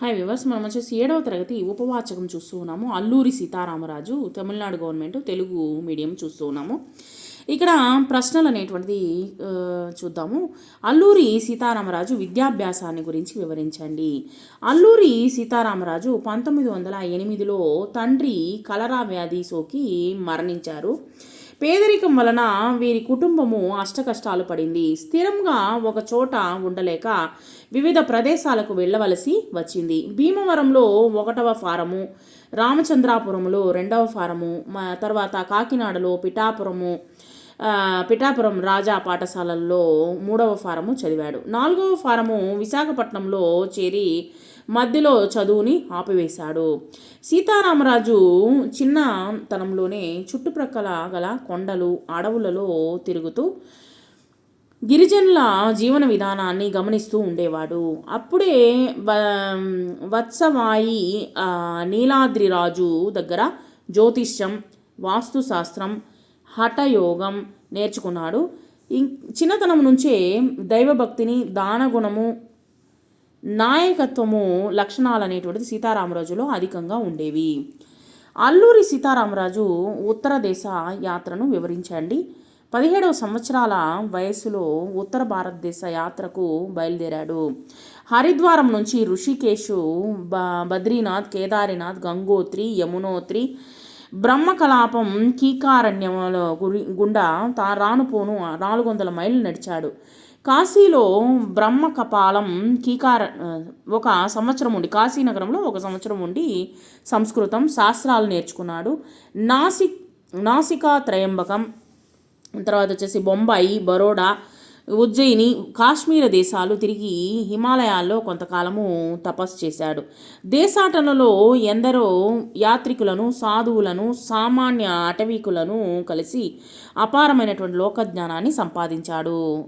Hi viewers మనం వచ్చేసి ఏడవ తరగతి ఉపవాచకం చూస్తూ ఉన్నాము. అల్లూరి సీతారామరాజు తమిళనాడు గవర్నమెంట్ తెలుగు మీడియం చూస్తూ ఉన్నాము. ఇక్కడ ప్రశ్నలు అనేటువంటిది చూద్దాము. అల్లూరి సీతారామరాజు విద్యాభ్యాసాన్ని గురించి వివరించండి. అల్లూరి సీతారామరాజు పంతొమ్మిది వందల ఎనిమిదిలో తండ్రి కలరా వ్యాధి సోకి మరణించారు. పేదరికం వలన వీరి కుటుంబము అష్టకష్టాలు పడింది. స్థిరంగా ఒక చోట ఉండలేక వివిధ ప్రదేశాలకు వెళ్ళవలసి వచ్చింది. భీమవరంలో ఒకటవ ఫారము రామచంద్రాపురంలో రెండవ ఫారము తర్వాత కాకినాడలో పిఠాపురము పిఠాపురం రాజా పాఠశాలల్లో మూడవ ఫారము చదివాడు. నాలుగవ ఫారము విశాఖపట్నంలో చేరి మధ్యలో చదువుని ఆపివేశాడు. సీతారామరాజు చిన్నతనంలోనే చుట్టుప్రక్కల గల కొండలు అడవులలో తిరుగుతూ గిరిజనుల జీవన విధానాన్ని గమనిస్తూ ఉండేవాడు. అప్పుడే వ- వత్సవాయి నీలాద్రిరాజు దగ్గర జ్యోతిష్యం వాస్తుశాస్త్రం హఠయోగం నేర్చుకున్నాడు. ఇం- చిన్నతనం నుంచే దైవభక్తిని దానగుణము నాయకత్వము లక్షణాలు అనేటువంటిది సీతారామరాజులో అధికంగా ఉండేవి. అల్లూరి సీతారామరాజు ఉత్తర దేశ యాత్రను వివరించండి. పదిహేడవ సంవత్సరాల వయస్సులో ఉత్తర భారతదేశ యాత్రకు బయలుదేరాడు. హరిద్వారం నుంచి ఋషికేశు బ బద్రీనాథ్ కేదారినాథ్ గంగోత్రి యమునోత్రి బ్రహ్మకలాపం కీకారణ్యముల గురి గుండా తా రానుపోను నాలుగు వందల మైళ్ళు నడిచాడు. కాశీలో బ్రహ్మకపాలం కీకార ఒక సంవత్సరం ఉండి కాశీ నగరంలో ఒక సంవత్సరం ఉండి సంస్కృతం శాస్త్రాలు నేర్చుకున్నాడు. నాసిక్ నాసికా త్రయంబకం తర్వాత వచ్చేసి బొంబాయి బరోడా ఉజ్జయిని కాశ్మీర దేశాలు తిరిగి హిమాలయాల్లో కొంతకాలము తపస్సు చేశాడు. దేశాటనలో ఎందరో యాత్రికులను సాధువులను సామాన్య అటవీకులను కలిసి అపారమైనటువంటి లోకజ్ఞానాన్ని సంపాదించాడు.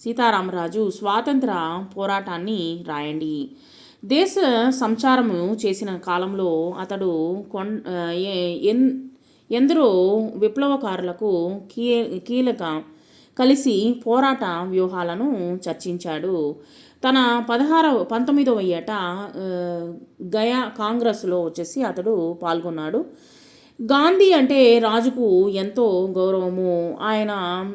సీతారామరాజు స్వాతంత్ర పోరాటాన్ని రాయండి. దేశ సంచారము చేసిన కాలంలో అతడు కొన్ ఏ- ఎన్ ఎందరో విప్లవకారులకు కీ కీలక కలిసి పోరాట వ్యూహాలను చర్చించాడు. తన పదహారవ పంతొమ్మిదవ ఏట గయా కాంగ్రెస్లో వచ్చేసి అతడు పాల్గొన్నాడు. గాంధీ అంటే రాజుకు ఎంతో గౌరవము. ఆయన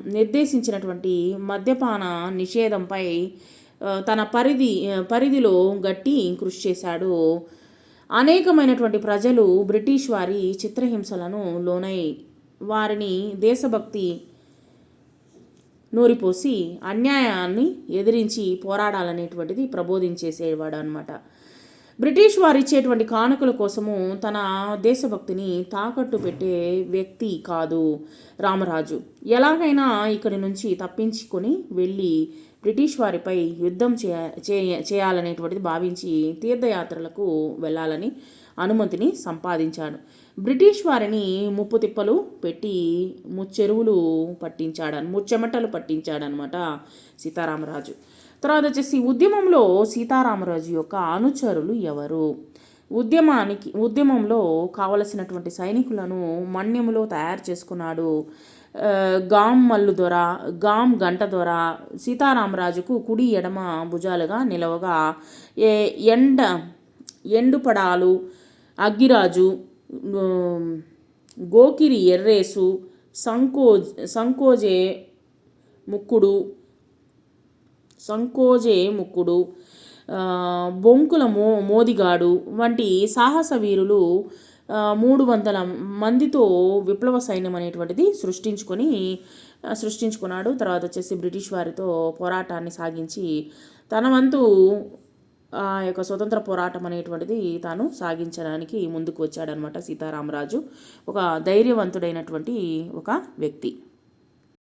నిర్దేశించినటువంటి మద్యపాన నిషేధంపై తన పరిధి పరిధిలో గట్టి కృషి చేశాడు. అనేకమైనటువంటి ప్రజలు బ్రిటిష్ వారి చిత్రహింసలను లోనై వారిని దేశభక్తి నూరిపోసి అన్యాయాన్ని ఎదిరించి పోరాడాలనేటువంటిది ప్రబోధించేసేవాడు అనమాట బ్రిటిష్ వారు ఇచ్చేటువంటి కానుకల కోసము తన దేశభక్తిని తాకట్టు పెట్టే వ్యక్తి కాదు రామరాజు. ఎలాగైనా ఇక్కడి నుంచి తప్పించుకొని వెళ్ళి బ్రిటిష్ వారిపై యుద్ధం చేయ చేయ- చేయాలనేటువంటిది భావించి తీర్థయాత్రలకు వెళ్ళాలని అనుమతిని సంపాదించాడు. బ్రిటిష్ వారిని ముప్పు తిప్పలు పెట్టి ముచ్చెరువులు పట్టించాడు ముచ్చెమటలు పట్టించాడనమాట సీతారామరాజు. తర్వాత వచ్చేసి ఉద్యమంలో సీతారామరాజు యొక్క అనుచరులు ఎవరు? ఉద్యమానికి ఉద్యమంలో కావలసినటువంటి సైనికులను మన్యములో తయారు చేసుకున్నాడు గామ్ మల్లు దొర గాం గంట దొర సీతారామరాజుకు కుడి ఎడమ భుజాలుగా నిలవగా ఏ ఎండ ఎండుపడాలు అగ్గిరాజు గోకిరి ఎర్రేసు సంకోజ్ సంకోజే ముక్కుడు సంకోజే ముక్కుడు బొంకుల మో మోదిగాడు వంటి సాహస వీరులు మూడు వందల మందితో విప్లవ సైన్యం అనేటువంటిది సృష్టించుకొని సృష్టించుకున్నాడు. తర్వాత వచ్చేసి బ్రిటిష్ వారితో పోరాటాన్ని సాగించి తన వంతు ఆ యొక్క స్వతంత్ర పోరాటం అనేటువంటిది తాను సాగించడానికి ముందుకు వచ్చాడనమాట సీతారామరాజు. ఒక ధైర్యవంతుడైనటువంటి ఒక వ్యక్తి.